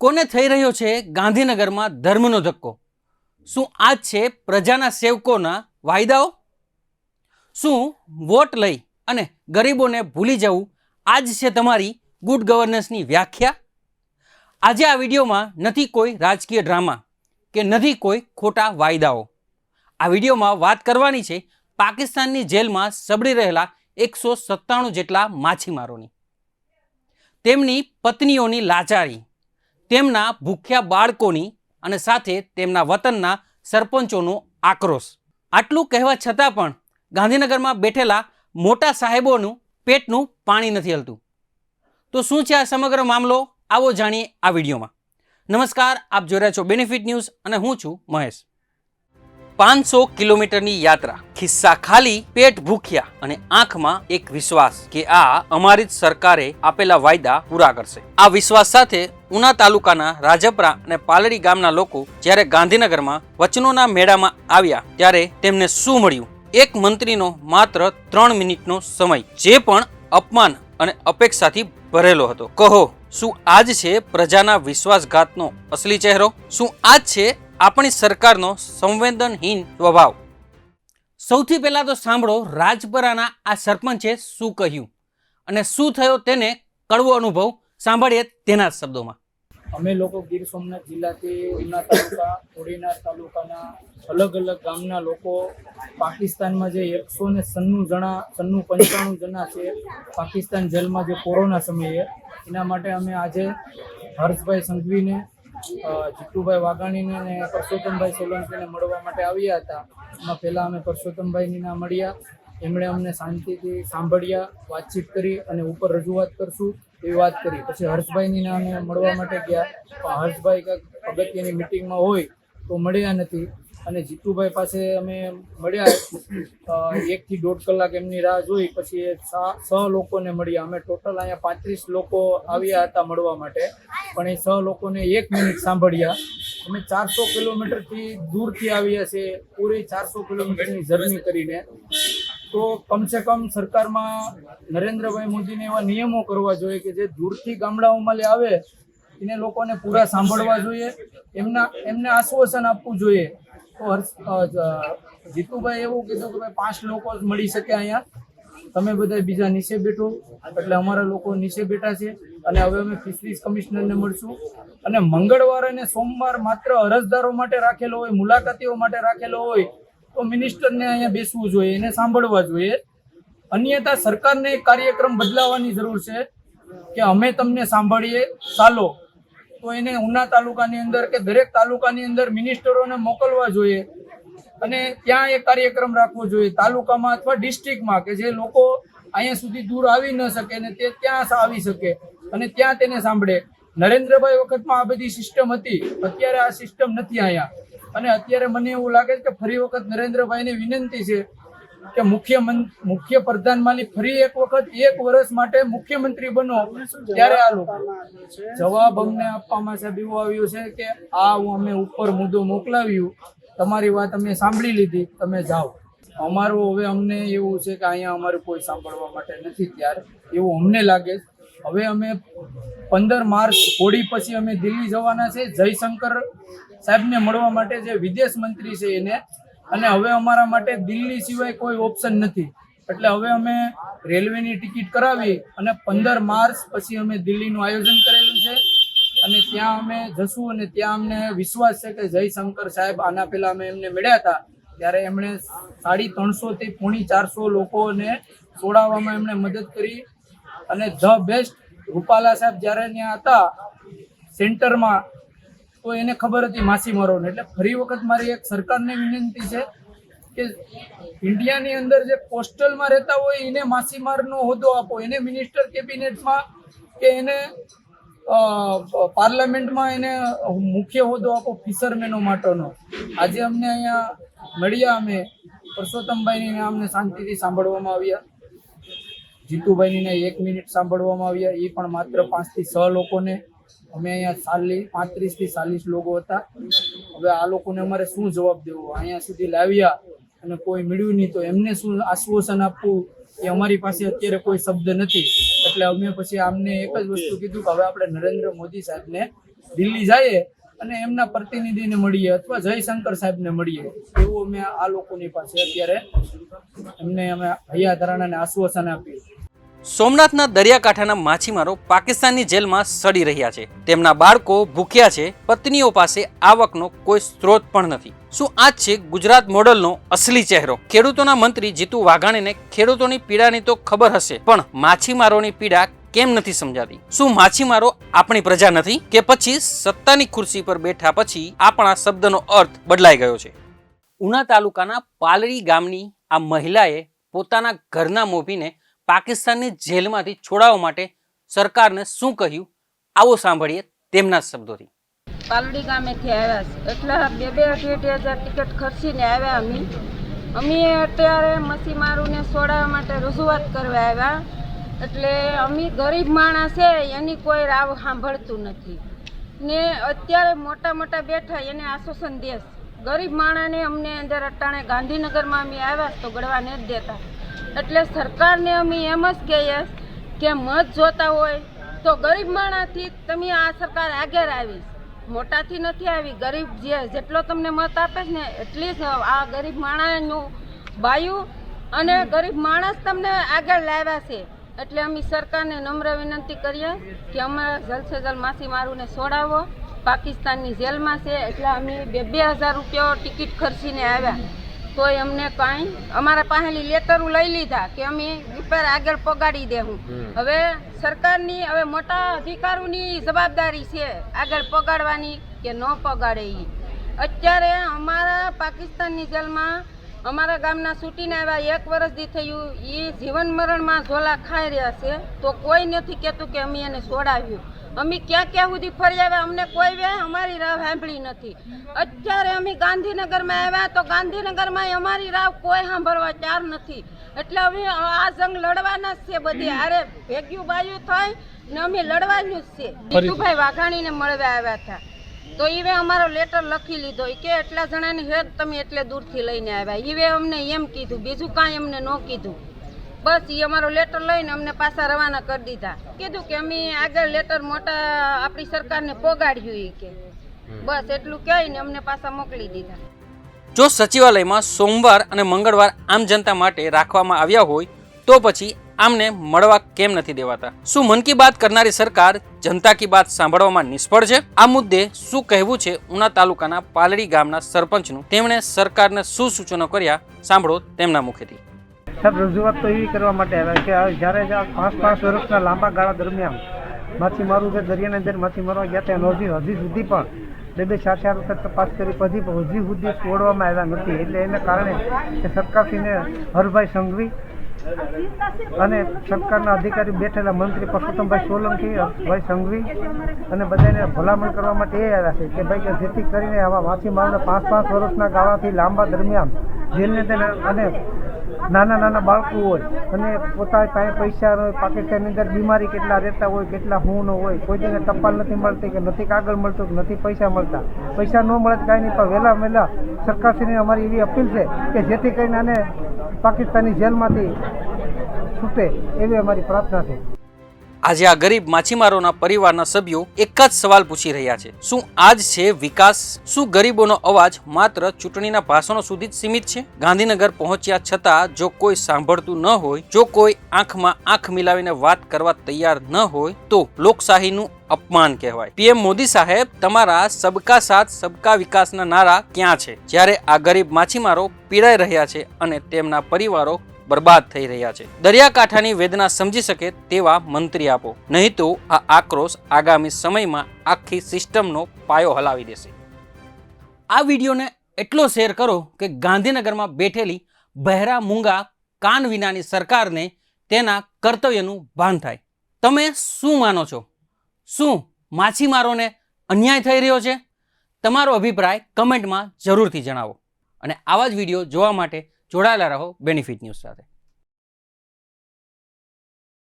કોને થઈ રહ્યો છે ગાંધીનગરમાં ધર્મનો ધક્કો? શું આ છે પ્રજાના સેવકોના વાયદાઓ? શું વોટ લઈ અને ગરીબોને ભૂલી જવું આ જ છે તમારી ગુડ ગવર્નન્સની વ્યાખ્યા? આજે આ વિડીયોમાં નથી કોઈ રાજકીય ડ્રામા કે નથી કોઈ ખોટા વાયદાઓ. આ વિડીયોમાં વાત કરવાની છે પાકિસ્તાનની જેલમાં સબડી રહેલા એકસો સત્તાણું જેટલા માછીમારોની. તેમની પત્નીઓની લાચારી તેમના ભૂખ્યા બાળકોની અને સાથે તેમના વતનના સરપંચોનો આક્રોશ. આટલું કહેવા છતાં પણ ગાંધીનગરમાં બેઠેલા મોટા સાહેબોનું પેટનું પાણી નથી હલતું. તો શું છે આ સમગ્ર મામલો? આવો જાણીએ આ વિડીયોમાં. નમસ્કાર, આપ જોઈ રહ્યા છો બેનિફિટ ન્યૂઝ અને હું છું મહેશ. પાંચસો કિલોમીટરની યાત્રા, ખિસ્સા ખાલી, પેટ ભૂખ્યા અને આંખમાં એક વિશ્વાસ કે આ અમારી જ સરકારે આપેલા વાયદા પૂરા કરશે. આ વિશ્વાસ સાથે ઉના તાલુકાના રાજપરા અને પાલડી ગામના લોકો જ્યારે ગાંધીનગરમાં વચનોના મેળામાં આવ્યા ત્યારે તેમને શું મળ્યું? એક મંત્રીનો માત્ર ત્રણ મિનિટનો સમય, જે પણ અપમાન અને અપેક્ષાથી ભરેલો હતો. કહો, શું આજ છે પ્રજાના વિશ્વાસઘાતનો અસલી ચહેરો? શું આજ છે આપણી સરકારનો સંવેદનહીન સ્વભાવ? સૌથી પહેલા તો સાંભળો રાજપરાના આ સરપંચે શું કહ્યું અને શું થયો તેને કડવો અનુભવ સાંભળીએ તેના શબ્દોમાં. અમે લોકો ગીર સોમનાથ જિલ્લાથી ઉના તાલુકા કોડીનાર તાલુકાના અલગ અલગ ગામના લોકો પાકિસ્તાનમાં જે એકસો ને સન્નું જણા, સન્નું પંચાણું જણા છે, પાકિસ્તાન જેલમાં જે કોરોના સમયે, એના માટે અમે આજે હર્ષભાઈ સંઘવીને જીતુભાઈ વાઘાણીને અને પરસોત્તમભાઈ સોલંકીને મળવા માટે આવ્યા હતા. એમાં પહેલાં અમે પરસોત્તમભાઈની ના મળ્યા. એમણે અમને શાંતિથી સાંભળ્યા, વાતચીત કરી અને ઉપર રજૂઆત કરશું. એવી વાત કરી. પછી હર્ષભાઈની અમે મળવા માટે ગયા. હર્ષભાઈ કંઈક અગત્યની મિટિંગમાં હોય તો મળ્યા નથી. અને જીતુભાઈ પાસે અમે મળ્યા. એકથી દોઢ કલાક એમની રાહ જોઈ. પછી છ લોકોને મળ્યા. અમે ટોટલ અહીંયા પાંત્રીસ લોકો આવ્યા હતા મળવા માટે. પણ એ છ લોકોને એક મિનિટ સાંભળ્યા. અમે ચારસો કિલોમીટરથી દૂરથી આવ્યા છે પૂરી ચારસો કિલોમીટરની જર્ની કરીને. તો કમસે કમ સરકારમાં નરેન્દ્રભાઈ મોદીને એવા નિયમો કરવા જોઈએ કે જે દૂરથી ગામડાઓમાં લે આવે, એને લોકોને પૂરા સાંભળવા જોઈએ, એમના, એમને આશ્વાસન આપવું જોઈએ. તો જીતુભાઈ એવું કીધું કે ભાઈ પાંચ લોકો જ મળી શકે અહીંયા. તમે બધા બીજા નીચે બેઠો, એટલે અમારા લોકો નીચે બેઠા છે. અને હવે અમે ફિશરીઝ કમિશનરને મળશું. અને મંગળવાર અને સોમવાર માત્ર અરજદારો માટે રાખેલો હોય, મુલાકાતીઓ માટે રાખેલો હોય તો મિનિસ્ટરને અહીંયા બેસવું જોઈએ, એને સાંભળવા જોઈએ. અન્યથા સરકારને કાર્યક્રમ બદલાવવાની જરૂર છે કે અમે તમને સાંભળીએ, ચાલો. તો એને ઉના તાલુકાની અંદર કે દરેક તાલુકાની અંદર મિનિસ્ટરોને મોકલવા જોઈએ અને ત્યાં એ કાર્યક્રમ રાખવો જોઈએ. તાલુકામાં અથવા ડિસ્ટ્રિક્ટમાં કે જે લોકો અહીંયા સુધી દૂર આવી ન શકે ને તે ત્યાં આવી શકે અને ત્યાં તેને સાંભળે. નરેન્દ્રભાઈ વખતમાં આ બધી સિસ્ટમ હતી. અત્યારે આ સિસ્ટમ નથી અહીંયા. અને અત્યારે મને એવું લાગે છે કે ફરી વખત નરેન્દ્રભાઈને વિનંતી છે કે મુખ્ય મુખ્ય પ્રધાનમાંની ફરી એક વખત એક વર્ષ માટે મુખ્યમંત્રી બનો. ત્યારે આ લોકો જવાબ અમને આપવામાં સાહેબ એવું આવ્યું છે કે આ અમે ઉપર મુદ્દો મોકલાવ્યું. તમારી વાત અમે સાંભળી લીધી. તમે જાઓ. અમારું હવે અમને એવું છે કે અહીંયા અમારું કોઈ સાંભળવા માટે નથી ત્યારે. એવું અમને લાગે છે. હવે અમે પંદર માર્ચ હોળી પછી અમે દિલ્હી જવાના છે. જયશંકર સાહેબને મળવા માટે જે વિદેશ મંત્રી છે એને, અને હવે અમારા માટે દિલ્હી સિવાય કોઈ ઓપ્શન નથી. એટલે હવે અમે રેલવેની ટિકિટ કરાવી અને પંદર માર્ચ પછી અમે દિલ્હીનું આયોજન કરેલું છે. અને ત્યાં અમે જશું અને ત્યાં અમને વિશ્વાસ છે કે જયશંકર સાહેબ આના પહેલા અમે એમને મળ્યા હતા. ત્યારે એમણે સાડી ત્રણસોથી પોણી ચારસો લોકોને છોડાવવામાં એમણે મદદ કરી. અને ધ બેસ્ટ રૂપાલા સાહેબ જ્યારે ત્યાં હતા, સેન્ટરમાં તો એને ખબર હતી માછીમારોને એટલે ફરી વખત મારી એક સરકારને વિનંતી છે કે ઇન્ડિયાની અંદર જે કોસ્ટલમાં રહેતા હોય એને માછીમારનો હોદ્દો આપો. એને મિનિસ્ટર કેબિનેટમાં કે એને પાર્લામેન્ટમાં એને મુખ્ય હોદ્દો આપો, ફિશરમેનો માટેનો. આજે અમને અહીંયા મળ્યા અમે. પરસોત્તમભાઈની અમને શાંતિથી સાંભળવામાં આવ્યા. જીતુભાઈની એક મિનિટ સાંભળવામાં આવ્યા. એ પણ માત્ર પાંચથી છ લોકોને અમે અહીંયા ચાલીસ પાંત્રીસથી ચાલીસ લોકો હતા. હવે આ લોકોને અમારે શું જવાબ દેવો? અહીંયા સુધી લાવ્યા અને કોઈ મળ્યું નહીં તો એમને શું આશ્વાસન આપવું એ અમારી પાસે અત્યારે કોઈ શબ્દ નથી. એટલે અમે પછી આમને એક જ વસ્તુ કીધું કે હવે આપણે નરેન્દ્ર મોદી સાહેબને દિલ્હી જઈએ અને એમના પ્રતિનિધિને મળીએ અથવા જયશંકર સાહેબને મળીએ. એવું અમે આ લોકોની પાસે અત્યારે એમને અમે હૈયા ધરાણાને આશ્વાસન આપ્યું સોમનાથના દરિયાકાંઠાના માછીમારો પાકિસ્તાનની જેલમાં સડી રહ્યા છે. તેમના બાળકો ભૂખ્યા છે, પત્નીઓ પાસે આવકનો કોઈ સ્ત્રોત પણ નથી. શું આ છે ગુજરાત મોડલનો અસલી ચહેરો? ખેડૂતોના મંત્રી જીતુ વાઘાણીને ખેડૂતોની પીડાની તો ખબર હશે, પણ માછીમારોની પીડા કેમ નથી સમજાતી? શું માછીમારો આપણી પ્રજા નથી કે પછી સત્તાની ખુરશી પર બેઠા પછી આપણા શબ્દનો અર્થ બદલાઈ ગયો છે? ઉના તાલુકાના પાલડી ગામની આ મહિલાએ પોતાના ઘરના મોભીને પાકિસ્તાનની જેલમાંથી છોડાવવા માટે સરકારને શું કહ્યું? આવો સાંભળીએ તેમના શબ્દોથી. પાલડી ગામેથી આવ્યા છે. એટલે બે બે અઢી અઢી હજાર ટિકિટ ખર્ચીને આવ્યા અમે. અમે અત્યારે મસીમારુને છોડાવવા માટે રજૂઆત કરવા આવ્યા. એટલે અમે ગરીબ માણસ છે, એની કોઈ રાવ સાંભળતું નથી. ને અત્યારે મોટા મોટા બેઠા એને આશ્વાસન દેશ ગરીબ માણસને અમને અંદર અટાણે ગાંધીનગરમાં અમે આવ્યા તો ગળવા નથી દેતા. એટલે સરકારને અમે એમ જ કહીએ કે મત જોતા હોય તો ગરીબ માણસથી તમે આ સરકાર આગળ આવી મોટાથી નથી આવી, ગરીબ જે જેટલો તમને મત આપે છે ને એટલી જ આ ગરીબ માણસનું બાયું અને ગરીબ માણસ તમને આગળ લાવ્યા છે. એટલે અમે સરકારને નમ્ર વિનંતી કરીએ કે અમારા જલ્દ સે જલ્દ માછીમારુને છોડાવો પાકિસ્તાનની જેલમાં છે, એટલે અમે બે બે હજાર રૂપિયા ટિકિટ ખર્ચીને આવ્યા. તોય અમને કાંઈ અમારા પાસેથી લેટરો લઈ લીધા કે અમે ઉપર આગળ પગાડી દેવું હવે સરકારની હવે મોટા અધિકારોની જવાબદારી છે આગળ પગાડવાની કે ન પગાડે એ અત્યારે અમારા પાકિસ્તાનની જેલમાં અમારા ગામના છૂટીને આવ્યા એક વર્ષથી થયું એ જીવન મરણમાં ઝોલા ખાઈ રહ્યા છે તો કોઈ નથી કહેતું કે અમે એને છોડાવ્યું. અમે ક્યાં ક્યાં સુધી ફરી આવ્યા? અમને કોઈ વે અમારી રાહ સાંભળી નથી. અત્યારે અમે ગાંધીનગરમાં આવ્યા તો ગાંધીનગરમાં અમારી રાહ કોઈ સાંભળવા ચાર નથી. એટલે અમે આ જંગ લડવાના જ છે બધી. હારે ભેગ્યું બાયું થાય ને અમે લડવાનું જ છે જીતુભાઈ વાઘાણીને મળવા આવ્યા હતા. તો ઈવે અમારો લેટર લખી લીધો. કે એટલા જણાની હેત તમે એટલે દૂરથી લઈને આવ્યા. ઈવે અમને એમ કીધું. બીજું કાંઈ અમને ન કીધું. બસ એ અમારો લેટર લઈને અમને પાછા રવાના કરી દીધા. કીધું કે અમે આગળ લેટર મોટા આપણી સરકારને પોગાડ્યું એ કે. બસ એટલું કહીને અમને પાછા મોકલી દીધા. જો સચિવાલયમાં સોમવાર અને મંગળવાર આમ જનતા માટે રાખવામાં આવ્યા હોય તો પછી આમને મળવા કેમ નથી દેવાતા? શું મન કી બાત કરનારી સરકાર જનતા કી બાત સાંભળવામાં નિષ્ફળ છે? આ મુદ્દે શું કહેવું છે ઉના તાલુકાના પાલડી ગામના સરપંચનું? તેમણે સરકારને શું સૂચનો કર્યા? સાંભળો તેમના મુખેથી. સાહેબ, રજૂઆત તો એવી કરવા માટે આવ્યા કે જ્યારે પાંચ પાંચ વર્ષના લાંબા ગાળા દરમિયાન માછીમારું જે દરિયાની અંદર માછી મારવા ગયા ત્યાં હજી હજી સુધી પણ બે બે ચાર ચાર વખત તપાસ કરી પછી હજી સુધી તોડવામાં આવ્યા નથી. એટલે એને કારણે સરકારશ્રીને હરભાઈ સંઘવી અને સરકારના અધિકારી બેઠેલા મંત્રી પરસોત્તમભાઈ સોલંકી, ભાઈ સંઘવી અને બધાને ભલામણ કરવા માટે એ આવ્યા છે કે ભાઈ કે જેથી કરીને આવા માછીમારોને પાંચ પાંચ વર્ષના ગાળાથી લાંબા દરમિયાન જેલને તેના અને નાના નાના બાળકો હોય, અને પોતાની પાસે પૈસા હોય, પાકિસ્તાનની અંદર બીમારી કેટલા રહેતા હોય, કેટલા હું ન હોય, કોઈ જગ્યાએ ટપાલ નથી મળતી કે નથી કાગળ મળતું કે નથી પૈસા મળતા. પૈસા ન મળે કાંઈ નહીં, પણ વહેલા વહેલા સરકારશ્રીને અમારી એવી અપીલ છે કે જેથી કરીને આને પાકિસ્તાની જેલમાંથી છૂટે, એવી અમારી પ્રાર્થના છે. આજે આ ગરીબ માછીમારોના પરિવારના સભ્યો એક જ સવાલ પૂછી રહ્યા છે. શું આજ છે વિકાસ? શું ગરીબોનો અવાજ માત્ર ચૂંટણીના ભાષણો સુધી જ સીમિત છે? ગાંધીનગર પહોંચ્યા છતાં જો કોઈ સાંભળતું ન હોય, જો કોઈ આંખમાં આંખ મિલાવીને વાત કરવા તૈયાર ન હોય, તો લોકશાહીનું અપમાન કહેવાય. પીએમ મોદી સાહેબ, તમારા સબકા સાથ, સબકા વિકાસના નારા ક્યાં છે? જ્યારે આ ગરીબ માછીમારો પીડાઈ રહ્યા છે અને તેમના પરિવારો બરબાદ થઈ રહ્યા છે. દરિયાકાંઠાની વેદના સમજી શકે તેવા મંત્રી આપો. નહીં તો આ આક્રોશ આગામી સમયમાં આખી સિસ્ટમનો પાયો હલાવી દેશે. આ વિડીયોને એટલો શેર કરો કે ગાંધીનગરમાં બેઠેલી બહેરા મૂંગા કાન વિનાની સરકારને તેના કર્તવ્યનું ભાન થાય. તમે શું માનો છો? શું માછીમારોને અન્યાય થઈ રહ્યો છે? તમારો અભિપ્રાય કમેન્ટમાં જરૂરથી જણાવો. અને આવા જ વીડિયો જોવા માટે જોડાયેલા રહો. બેનિફિટ ન્યૂઝ સાથે.